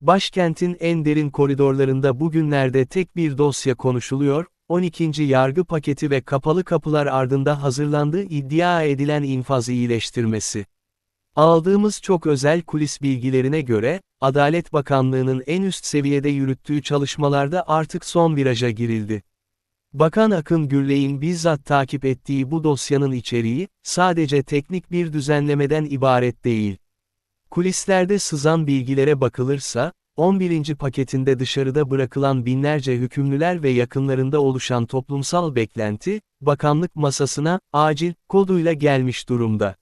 Başkentin en derin koridorlarında bugünlerde tek bir dosya konuşuluyor, 12. yargı paketi ve kapalı kapılar ardında hazırlandığı iddia edilen infaz iyileştirmesi. Aldığımız çok özel kulis bilgilerine göre, Adalet Bakanlığı'nın en üst seviyede yürüttüğü çalışmalarda artık son viraja girildi. Bakan Akın Gürley'in bizzat takip ettiği bu dosyanın içeriği, sadece teknik bir düzenlemeden ibaret değil. Kulislerde sızan bilgilere bakılırsa, 11. paketinde dışarıda bırakılan binlerce hükümlüler ve yakınlarında oluşan toplumsal beklenti, bakanlık masasına, acil, koduyla gelmiş durumda.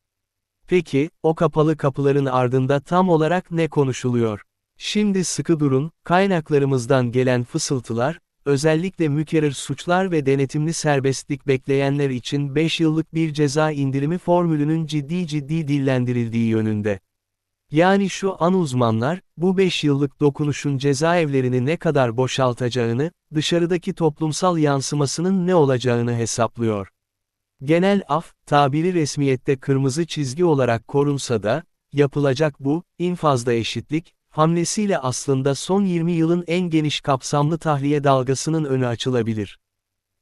Peki, o kapalı kapıların ardında tam olarak ne konuşuluyor? Şimdi sıkı durun, kaynaklarımızdan gelen fısıltılar, özellikle mükerrer suçlar ve denetimli serbestlik bekleyenler için 5 yıllık bir ceza indirimi formülünün ciddi ciddi dillendirildiği yönünde. Yani şu an uzmanlar, bu 5 yıllık dokunuşun cezaevlerini ne kadar boşaltacağını, dışarıdaki toplumsal yansımasının ne olacağını hesaplıyor. Genel af, tabiri resmiyette kırmızı çizgi olarak korunsa da, yapılacak bu, infazda eşitlik, hamlesiyle aslında son 20 yılın en geniş kapsamlı tahliye dalgasının önü açılabilir.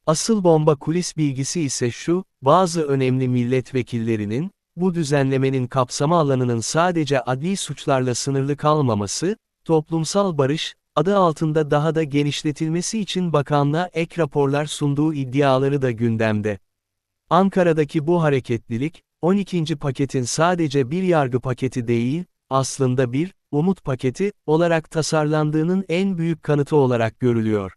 Asıl bomba kulis bilgisi ise şu, bazı önemli milletvekillerinin, bu düzenlemenin kapsama alanının sadece adli suçlarla sınırlı kalmaması, toplumsal barış, adı altında daha da genişletilmesi için bakanlığa ek raporlar sunduğu iddiaları da gündemde. Ankara'daki bu hareketlilik, 12. paketin sadece bir yargı paketi değil, aslında bir, umut paketi, olarak tasarlandığının en büyük kanıtı olarak görülüyor.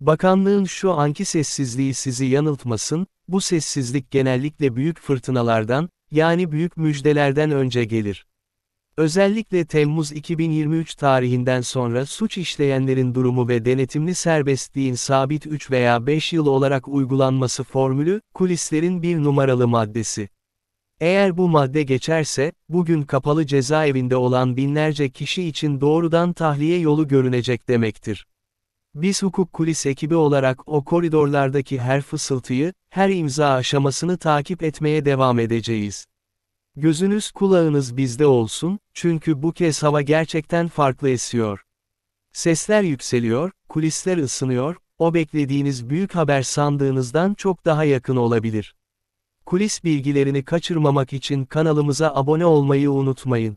Bakanlığın şu anki sessizliği sizi yanıltmasın, bu sessizlik genellikle büyük fırtınalardan, yani büyük müjdelerden önce gelir. Özellikle Temmuz 2023 tarihinden sonra suç işleyenlerin durumu ve denetimli serbestliğin sabit 3 veya 5 yıl olarak uygulanması formülü, kulislerin bir numaralı maddesi. Eğer bu madde geçerse, bugün kapalı cezaevinde olan binlerce kişi için doğrudan tahliye yolu görünecek demektir. Biz hukuk kulis ekibi olarak o koridorlardaki her fısıltıyı, her imza aşamasını takip etmeye devam edeceğiz. Gözünüz kulağınız bizde olsun, çünkü bu kez hava gerçekten farklı esiyor. Sesler yükseliyor, kulisler ısınıyor, o beklediğiniz büyük haber sandığınızdan çok daha yakın olabilir. Kulis bilgilerini kaçırmamak için kanalımıza abone olmayı unutmayın.